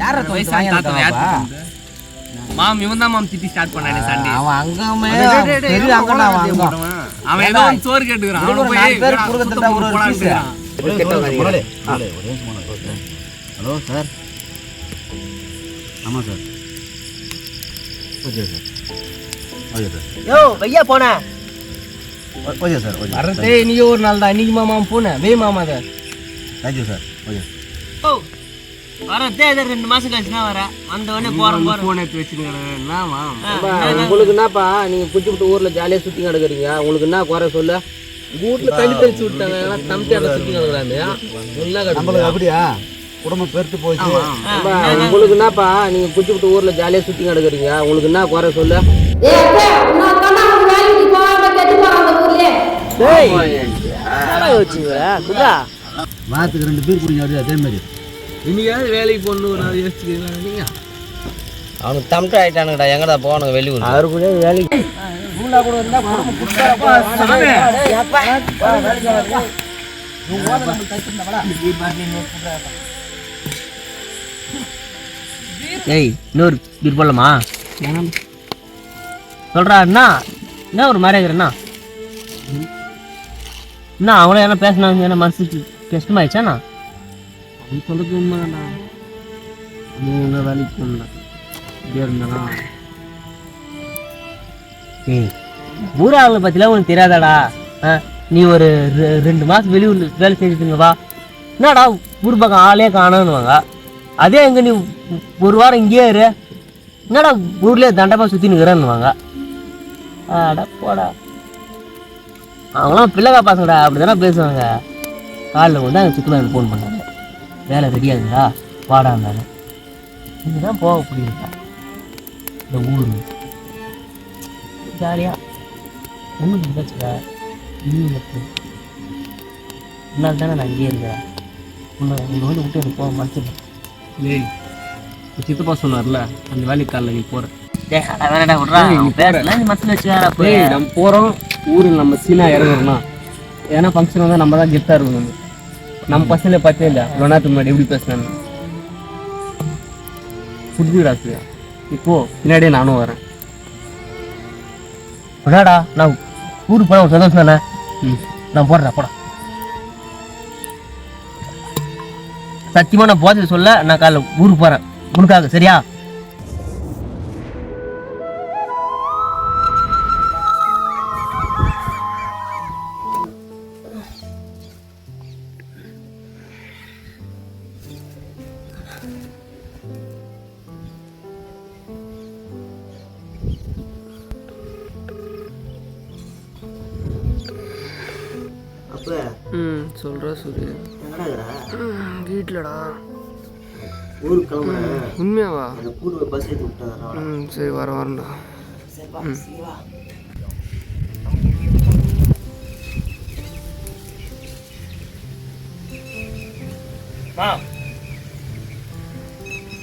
யார மாம் இவன் தான் மாம் திட்டி ஸ்டார்ட் பண்ணானே சண்டே. அவன் அங்கமே பெரிய அங்கடா அவன் அங்க. அவன் ஏதோ வந்து சோறு கேட்டுக்கிறான். அவன் ஒரு போய் நாலு பேர் இவனா கொடுக்கறதுடா குத்த ஒரு போடான்னு piece. இருக்கிறான். Hello sir. ஆமாம் sir. Okay sir. Okay sir. யோ வையா போன. ஓகே சார் ஓகே வரதே நீயோ ஒரு நாள் தான் இன்னைக்கு மாமா போன. வே மாமா தான் தேங்க்யூ சார். ஓகே. ஓ வரதே இது ரெண்டு மாசம் கழிச்சு தான் வர. வந்த உடனே போறோம் போறோம். போன் எடுத்து வச்சுக்கிறேன் உங்களுக்கு என்னப்பா நீங்க குச்சி விட்டு ஊர்ல ஜாலியா சுத்தி கிடக்குறீங்க உங்களுக்கு என்ன குறை சொல்ல? வீட்டுல தண்ணி தெளிச்சு விட்டாங்க எல்லாம் தம்பியாட சுத்தி கிடக்குறாங்க அப்படியா? குடும்பம் பெருத்து போச்சு. உங்களுக்கு என்னப்பா நீங்க குச்சி விட்டு ஊர்ல ஜாலியா சுத்தி கிடக்குறீங்க உங்களுக்கு என்ன குறை சொல்ல? வாரத்துக்கு ரெண்டு பேர் குடிங்க அதே மாதிரி. இன்னைக்காவது வேலைக்கு போகணும் நான் யோசிச்சுக்கிறீங்களா நீங்க? அவனுக்கு தம்பிட்டு ஆயிட்டானுங்கடா. எங்கடா போவானுங்க வெளியூர்? அவரு கூட வேலைக்கு ஏய் இன்னொரு பீர் போடலாமா? சொல்றா என்ன என்ன ஒரு மாதிரி இருக்கிற என்ன என்ன அவங்கள என்ன பேசினாங்க என்ன மனசுக்கு கஷ்டமாயிடுச்சாண்ணா நீ சொல்கிறது உண்மைதான்டா நீ என்ன வேலைக்கு போகல இப்படியே இருந்தானா ஏய் ஊராளை பற்றிலாம் உனக்கு தெரியாதாடா? ஆ, நீ ஒரு ரெ- ரெண்டு மாதம் வெளியூர் வேலை செஞ்சுட்டுங்க வா. என்னடா ஊர் பக்கம் ஆளே காணோன்னுவாங்க. அதே எங்கே நீ ஒரு வாரம் இங்கேயே இரு. என்னடா ஊர்லேயே தண்டமாக சுற்றினுக்கிறேன்னுவாங்க ஆடா போடா. அவங்களாம் பிள்ளைகா பசங்கடா அப்படி தானே பேசுவாங்க. காலில் வந்து அங்கே சுற்றுலா ஃபோன் பண்ணாங்க. வேலை ரெடியாகுங்களா வாடா இருந்தாலும் நீங்கள் தான் போக முடியுங்களா இந்த ஊர். ஜாலியாக ஒன்றும் இருக்கு. இதனால தானே நான் இங்கேயே இருக்கிறேன் உன்னை உன்னை வந்து விட்டு எனக்கு போக மறைச்சிடலாம் ஏய் சித்தப்பா சொன்னார்ல அந்த வேலைக்கு காலைல நீ ஏய் நம்ம போறோம். ஊரில் நம்ம சீனா இறங்குறோம்னா ஏன்னா ஃபங்க்ஷன் வந்து நம்ம தான் கெத்தாக இருக்கணும். நம்ம பசங்களே பார்த்தே இல்லை. இவ்வளோ நேரத்துக்கு முன்னாடி எப்படி பேசினாங்க புரிஞ்சுடா சூர்யா இப்போ பின்னாடியே நானும் வரேன். விடாடா நான் ஊருக்கு போன ஒரு சந்தோஷம் தானே? நான் போடுறேன் போடா. சத்தியமா நான் போதை சொல்ல நான் காலைல ஊருக்கு போறேன். உனக்காக சரியா? சொல்கிறா சூர்யா வீட்டிலடா உண்மையாவா? ம் சரி வர வரேன்டா.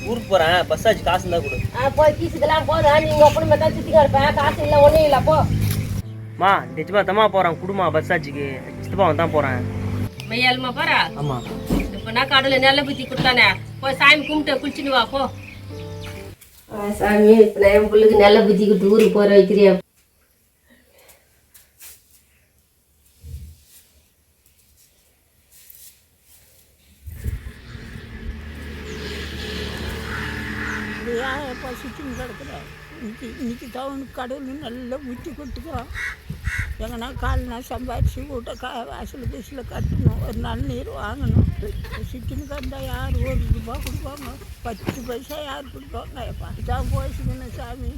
ஊருக்கு போறேன். பஸ் ஆச்சு காசு இருந்தா கொடு. போய் கீசுக்கெல்லாம் போதா நீங்க அப்படி தான் சுத்தி கிடப்பேன் காசு இல்லை ஒன்றும் இல்லை போ. மா நிஜமா தம்மா போறேன். குடுமா பஸ் ஆச்சுக்கு. சித்தப்பா தான் போறேன். மையாலுமா பாரா? ஆமா. இப்போ நான் கடவுள நல்ல புத்தி கொடுத்தானே? போய் சாமி கும்பிட்டு குளிச்சுன்னு வா போ. சாமி இப்போ நான் என் பிள்ளைக்கு நல்ல புத்தி கொடுத்து ஊருக்கு போற வைக்கிறியா? ஏன்ப்பா சுற்றின்னு கிடக்குற இன்னைக்கு இன்னைக்கு டவுனுக்கு கடவுள் நல்லா ஊற்றி கொடுத்துக்கிறோம் எங்கன்னா கால்னா சம்பாரிச்சு வீட்டை கா வாசல் பீஸில் கட்டணும். ஒரு நல்ல நீர் வாங்கணும். சுற்றின்னு கிடந்தா யார் ஒரு ரூபா கொடுப்பாங்க? பத்து பைசா யார் கொடுப்பாங்க? தான் போயிடுச்சுக்கணும் சாமி.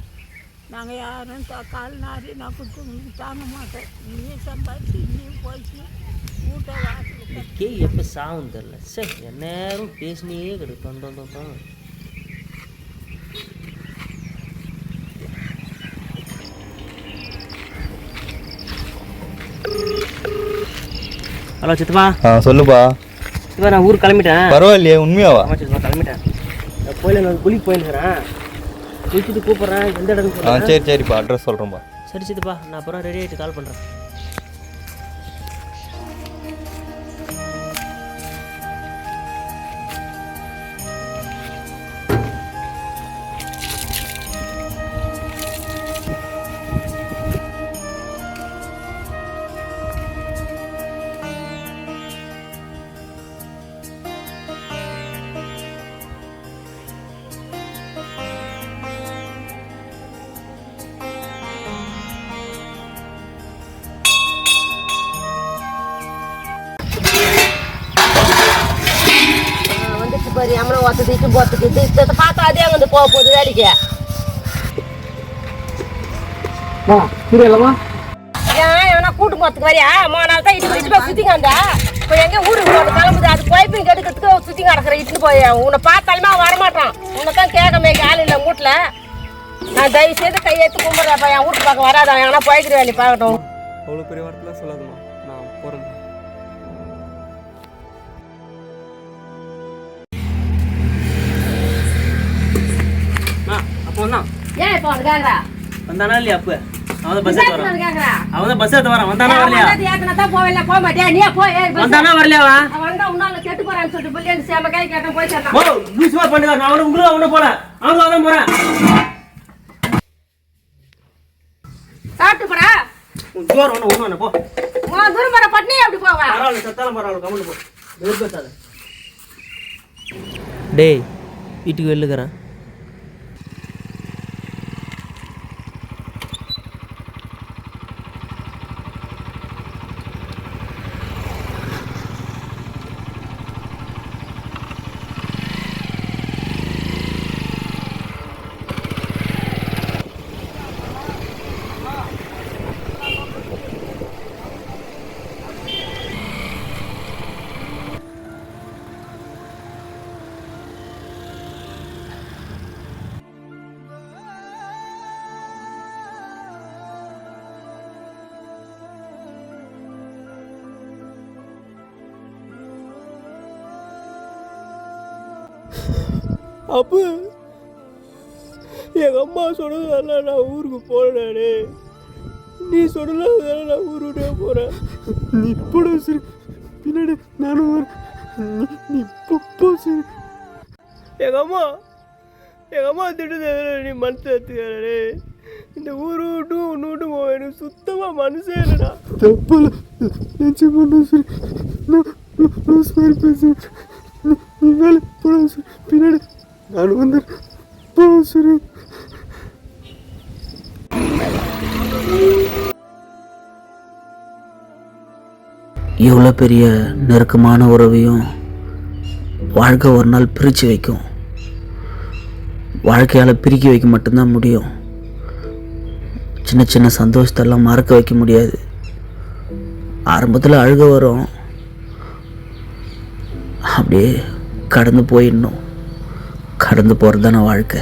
நாங்கள் யாரும் தா கால் நாரி நான் கொடுத்து தாங்க மாட்டோம் நீயே சம்பாரிச்சு நீயும் போயிடுச்சுன்னா வீட்டை வாசல் கே எப்போ சாவும் தெரில சரி நேரம் பேசினே கிடக்கு. தொந்தம் தொந்தம் ஹலோ சித்தப்பா ஆ சொல்லுப்பா. சித்தப்பா நான் ஊருக்கு கிளம்பிட்டேன். பரவாயில்லையே உண்மையாவா? ஆமா சித்தப்பா கிளம்பிட்டேன். நான் கோயிலில் நான் குளிக்கு போயிருக்கிறேன். குளிச்சுட்டு கூப்பிட்றேன். எந்த இடம்னு ஆ சரி சரிப்பா அட்ரஸ் சொல்கிறேன்ப்பா சரி சித்தப்பா நான் அப்புறம் ரெடி ஆகிட்டு கால் பண்ணுறேன் தெரியாம ஒருத்தர் இட்டு போத்துக்கு இது இதை பார்த்தா அதே வந்து போக போகுது வேலைக்கு. மா புரியலமா ஏன் எவனா கூட்டு போறதுக்கு வரியா? மூணு நாள் தான் இட்டு இட்டு போய் சுத்திங்க அந்த இப்போ எங்க ஊருக்கு போன கிளம்புது. அது பைப்பிங் கெடுக்கிறதுக்கு சுத்தி கிடக்குற இட்டுன்னு போய். உன்னை பார்த்தாலுமே அவன் வரமாட்டான். உன்னை தான் கேட்கமே ஆள் இல்லை வீட்டில். நான் தயவு செய்து கையெழுத்து கும்பிட்றப்ப என் வீட்டு பக்கம் வராதான் எவனா போய்க்கிற வேலையை பார்க்கட்டும். அவ்வளோ பெரிய வார்த்தைலாம் சொல்லாதம்மா. நான் போகிறேன் ஏன் இப்போ அவனு வந்தானா இல்லையா அப்ப? அவன் பஸ் எடுத்து வரான் கேட்குறா அவன் பஸ் எடுத்து வரான் வந்தானா வரலையா? ஏற்கனவே தான் போகல போக மாட்டியா? நீ bus. வந்தானா வரலையாவா? அவன் வந்தா உன்னால கெட்டு போறான்னு சொல்லிட்டு பிள்ளைங்க சேம கை கேட்டேன் போய் சேர்ந்தான். ஓ லூசுமா பண்ணுங்க நான் அவனை உங்களை அவனை போல. அவன் போறேன். சாப்பிட்டு போடா. உன் ஜோர் ஒன்று போ. உன் தூரம் பட்னி அப்படி போவா? பரவாயில்ல சத்தாலும் பரவாயில்ல கமெண்ட் போ. வெறுப்பேத்தாத. டேய் வீட்டுக்கு வெளிலுக்கிறேன் அப்போ எங்க அம்மா சொன்னதால நான் ஊருக்கு போறேனே. நீ சொன்னதால நான் ஊரு விட்டே போறேன். நீ போட சரி பின்னாடி நானும். நீ நீ போ போ சரி எங்க அம்மா எங்க அம்மா திட்டுறதுல நீ மனசு எடுத்துக்கிறே இந்த ஊரு விட்டு ஒன்று விட்டு போவேன் எனக்கு சுத்தமா மனசே இல்லைடா. தப்பல. நிச்சயமா சரி நான் நீ வேலை சரி பின்னாடி நான் வந்து போ இவ்வளோ பெரிய நெருக்கமான உறவையும் வாழ்க்கை ஒரு நாள் பிரித்து வைக்கும். வாழ்க்கையால் பிரிக்க வைக்க மட்டும்தான் முடியும். சின்ன சின்ன சந்தோஷத்தெல்லாம் மறக்க வைக்க முடியாது. ஆரம்பத்தில் அழுக வரும். அப்படியே கடந்து போயிடணும். கடந்து போகிறது தானே வாழ்க்கை?